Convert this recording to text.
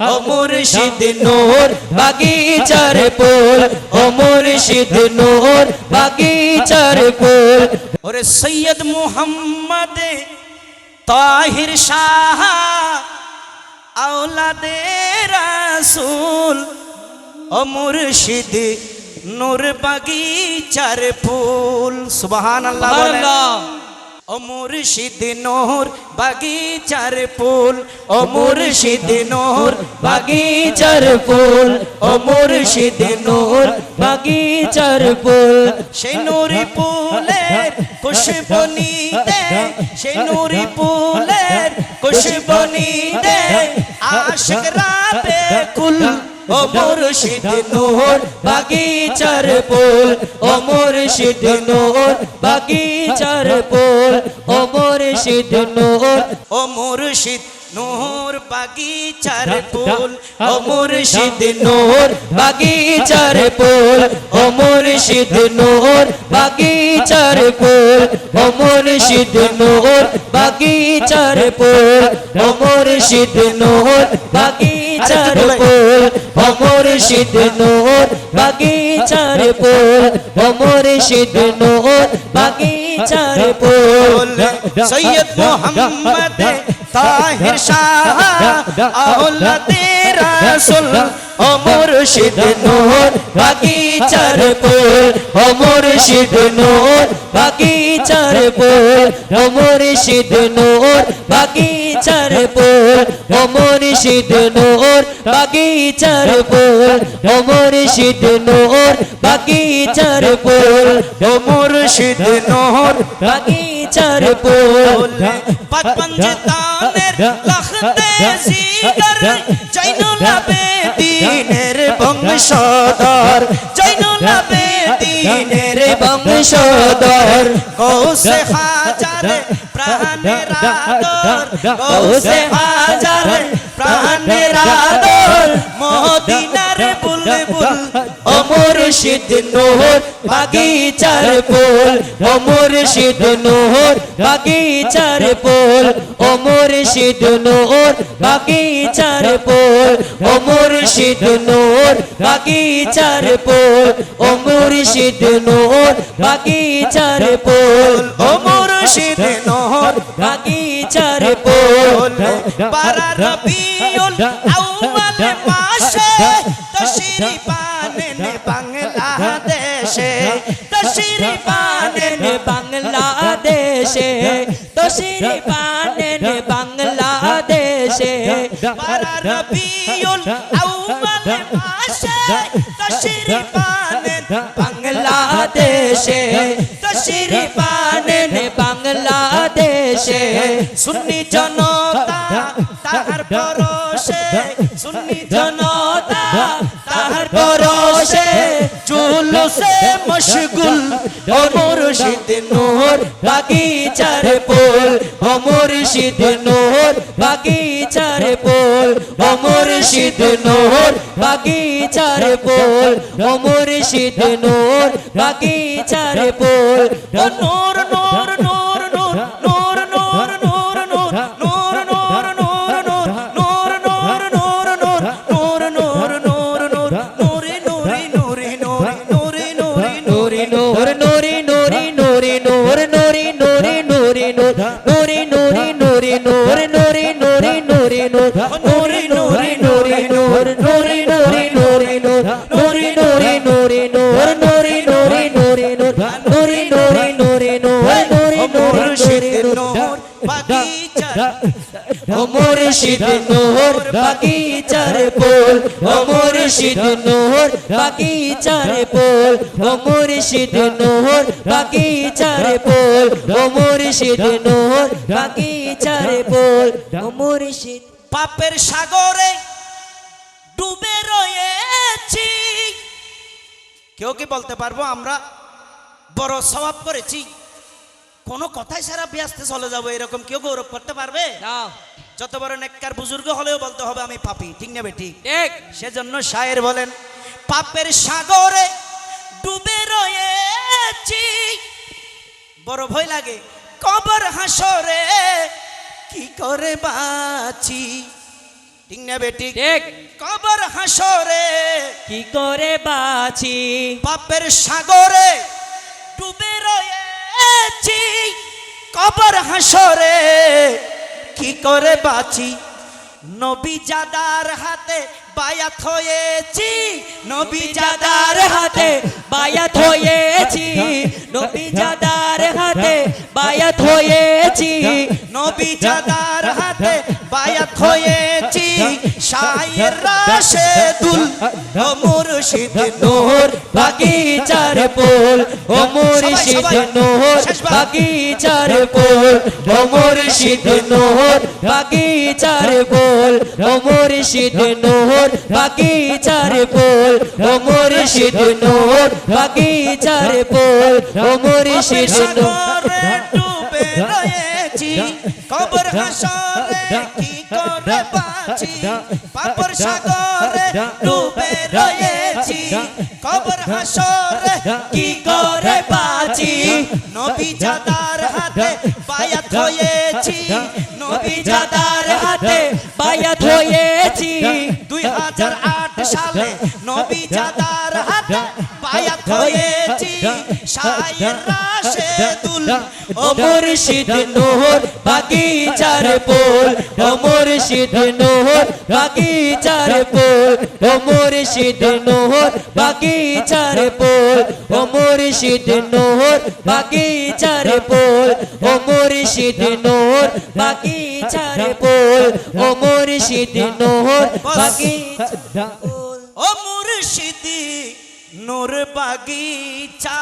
ও মুর্শিদ নূর, বাগিচার ফুল। ও মুর্শিদ নূর, বাগিচার ফুল। ওরে সৈয়দ মুহাম্মদ তাহির শাহ, আওলাদে রাসূল। ও মুর্শিদ নূর, বাগিচার ফুল। সুবহানাল্লাহ বলেন। অমুর্শিদ নোর, বাগিচার ফুল। অমুর্শিদ নোর, বাগিচার ফুল। অমুর্শিদ নোর, বাগিচার ফুল। সে নুরি ফুলের খুশবনিতে সে নুরি দে খুশবনিতে রাতে কুল ও মুর্শিদ নূর বাগিচার ফুল। ও মুর্শিদ নূর বাগিচার ফুল। ও মুর্শিদ নূর ও মুর্শিদ নূর বাগিচার ফুল। ও মুর্শিদ মুর্শিদ নূর বাগিচার ফুল। ও মুর্শিদ নূর বাগিচার ফুল। ও মুর্শিদ নূর বাগিচার ফুল। ও মুর্শিদ নূর বাগিচার ফুল। ও মুর্শিদ নূর বাগিচার ফুল ও মুর্শিদ নূর বাগিচার ফুল সৈয়দ মোহাম্মদ তাহির শাহ আওলাদে রাসূল। ও মুর্শিদ নূর বাগিচার ফুল ও মুর্শিদ নূর বাগিচার ফুল ও মুর্শিদ নূর বাগিচার ফুল ও মুর্শিদ নূর বাগিচার ফুল ও মুর্শিদ নূর, বাগিচার ফুল ও মুর্শিদ নূর, বাগিচার ফুল পাঁচ পঞ্চতানের লখতে আবেদিনের বংশধর কৌশে হাজার প্রাণের আদর কৌশে হাজার প্রাণের আদর মদিনার বুলবুল ও মুর্শিদ নূর বাগিচার ফুল ও মুর্শিদ নূর বাগিচার ফুল ও মুর্শিদ নূর বাগিচার ফুল ও মুর্শিদ নূর বাগিচার ফুল ও মুর্শিদ নূর বাগিচার ফুল ও মুর্শিদ নহর বাগিচার ফুল পারা রবিউল আউয়াল মাসে তশরি পানেন বাংলাদেশে তশরি পানেন বাংলাদেশে তসিরি পানেন বাংলাদেশে। পারা রবিউল আউয়াল মাসে তশরি পানেন বাংলাদেশে তসিরি পানেন বাংলাদেশে। সুন্নি জনতা তাহার পরশে, সুন্নি জনতা তাহার পরশে। জুলুসে মশগুল ও মুর্শিদ নূর বাগিচার ফুল। অমর সিদ্ধ নোহর বাগিচার পোল। অমর সিদ্ধ নোহর বাগিচার পোল। অমর সিদ্ধ নোহর বাগিচার পোল। নোর নোর নোর। মুর্শিদ নূর বাগিচার ফুল ও মুর্শিদ নূর বাগিচার ফুল ও মুর্শিদ বাগিচার ফুল ও মুর্শিদ বাগিচার ফুল ও মুর্শিদ পাপের সাগরে ডুবে রয়েছি। কেউ কি বলতে পারব আমরা? বড় স্বভাব করেছি। কোনো কথাই সারা ব্যস্তে চলে যাব এরকম কেউ গৌরব করতে পারবে? না যত বড় নেককার বুজুর্গ হলেও বলতে হবে আমি পাপি ঠিক নেবে ঠিক ঠিক। সেজন্য শায়ের বলেন পাপের সাগরে ডুবে রয়েছি। বড় ভয় লাগে কবর হাসরে কি করে বাঁচি? ঠিক না বেটি? ঠিক। কবর হাসরে কি করে বাঁচি? পাপের সাগরে ডুবে রয়েছি কবর হাসরে কি করে বাঁচি? নবী জাদার হাতে বায়াত হয়েছি, নবী জাদার হাতে বায়াত হয়েছি, নবী জাদার হাতে বায়াত হয়েছি, নবী জাদার হাতে বায়াত হয়েছি। শায়ের রাশেদুল ও মুর্শিদ নূর বাগিচার পোল ও মুর্শিদ নূর বাগিচার পোল ও মুর্শিদ নূর বাগিচার পোল ও মুর্শিদ নূর বাগিচার পোল ও মুর্শিদ নূর বাগিচার পোল ও মুর্শিদ নূর। ডুবে রয়েছি কবর হাসরে কি করে বাঁচি? পাপর সাগরে ডুবে রয়েছি। কবর হাসরে কি করে বাঁচি? নবী জাদার হাতে বায়াত হয়েছি। নবী জাদার হাতে বায়াত হয়েছি। দুই হাজার আট সালে নবী জাদার হাতে বায়াত হয়েছি শায়ের রাশেদুল ও মুর্শিদ নূর বাগিচার পোল ও মুর্শিদ নূর বাগিচার পোল ও মুর্শিদ নূর বাগিচার পোল ও মুর্শিদ নূর বাগিচার পোল ও মুর্শিদ নূর বাগিচার পোল ও মুর্শিদ নূর বাগিচার নূর বাগিচা।